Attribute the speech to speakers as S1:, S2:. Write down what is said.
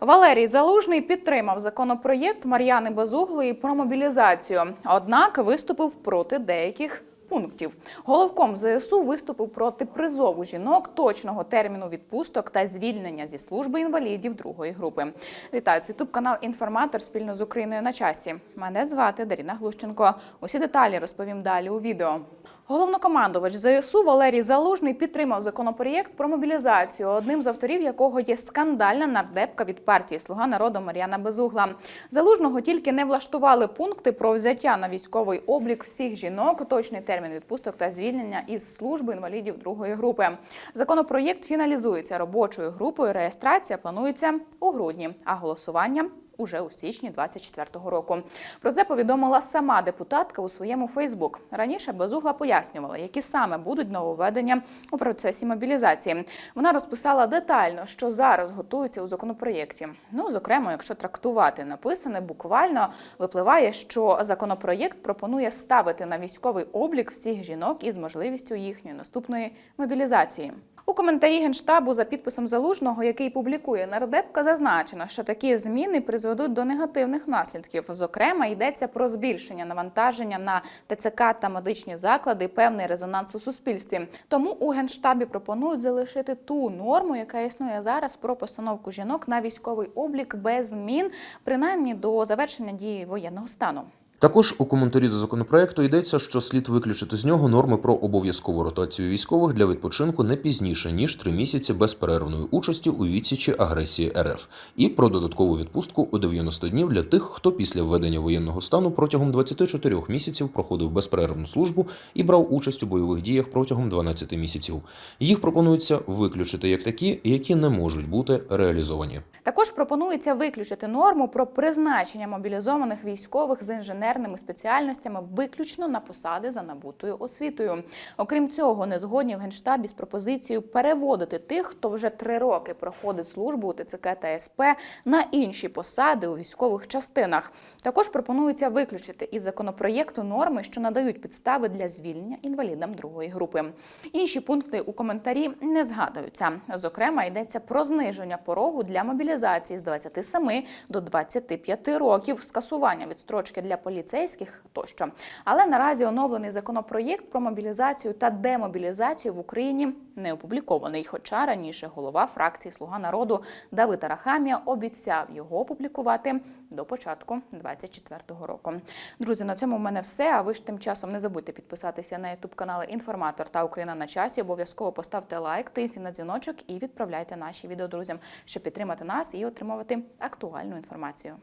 S1: Валерій Залужний підтримав законопроєкт Мар'яни Безуглої про мобілізацію, однак виступив проти деяких. Пунктів головком ЗСУ виступив проти призову жінок, точного терміну відпусток та звільнення зі служби інвалідів другої групи. Вітаю, ютуб канал Інформатор спільно з Україною на часі. Мене звати Даріна Глущенко. Усі деталі розповім далі у відео. Головнокомандувач ЗСУ Валерій Залужний підтримав законопроєкт про мобілізацію, одним з авторів якого є скандальна нардепка від партії Слуга народу Мар'яна Безугла. Залужного тільки не влаштували пункти про взяття на військовий облік всіх жінок, точний термін відпусток та звільнення із служби інвалідів другої групи. Законопроєкт фіналізується робочою групою. Реєстрація планується у грудні, а голосування уже у січні 24-го року. Про це повідомила сама депутатка у своєму Фейсбук. Раніше Безугла пояснювала, які саме будуть нововведення у процесі мобілізації. Вона розписала детально, що зараз готується у законопроєкті. Ну, зокрема, якщо трактувати написане буквально, випливає, що законопроєкт пропонує ставити на військовий облік всіх жінок із можливістю їхньої наступної мобілізації. У коментарі генштабу за підписом залужного, який публікує нардепка, зазначено, що такі зміни призведуть до негативних наслідків. Зокрема, йдеться про збільшення навантаження на ТЦК та медичні заклади, певний резонанс у суспільстві. Тому у генштабі пропонують залишити ту норму, яка існує зараз про постановку жінок на військовий облік без змін, принаймні до завершення дії воєнного стану.
S2: Також у коментарі до законопроекту йдеться, що слід виключити з нього норми про обов'язкову ротацію військових для відпочинку не пізніше ніж три місяці безперервної участі у відсічі агресії РФ, і про додаткову відпустку у 90 днів для тих, хто після введення воєнного стану протягом 24 місяців проходив безперервну службу і брав участь у бойових діях протягом 12 місяців. Їх пропонується виключити як такі, які не можуть бути реалізовані.
S1: Також пропонується виключити норму про призначення мобілізованих військових з інженерними спеціальностями виключно на посади за набутою освітою. Окрім цього, не згодні в генштабі з пропозицією переводити тих, хто вже три роки проходить службу у ТЦК та СП на інші посади у військових частинах. Також пропонується виключити із законопроєкту норми, що надають підстави для звільнення інвалідам другої групи. Інші пункти у коментарі не згадуються. Зокрема, йдеться про зниження порогу для мобілізації з 27 до 25 років, скасування відстрочки для поліцейських тощо. Але наразі оновлений законопроєкт про мобілізацію та демобілізацію в Україні не опублікований. Хоча раніше голова фракції Слуга народу Давид Арахамія обіцяв його опублікувати до початку 24-го року. Друзі, на цьому в мене все. А ви ж тим часом не забудьте підписатися на ютуб канали Інформатор та Україна на часі. Обов'язково поставте лайк, тисніть на дзвіночок і відправляйте наші відео друзям, щоб підтримати нас і отримувати актуальну інформацію.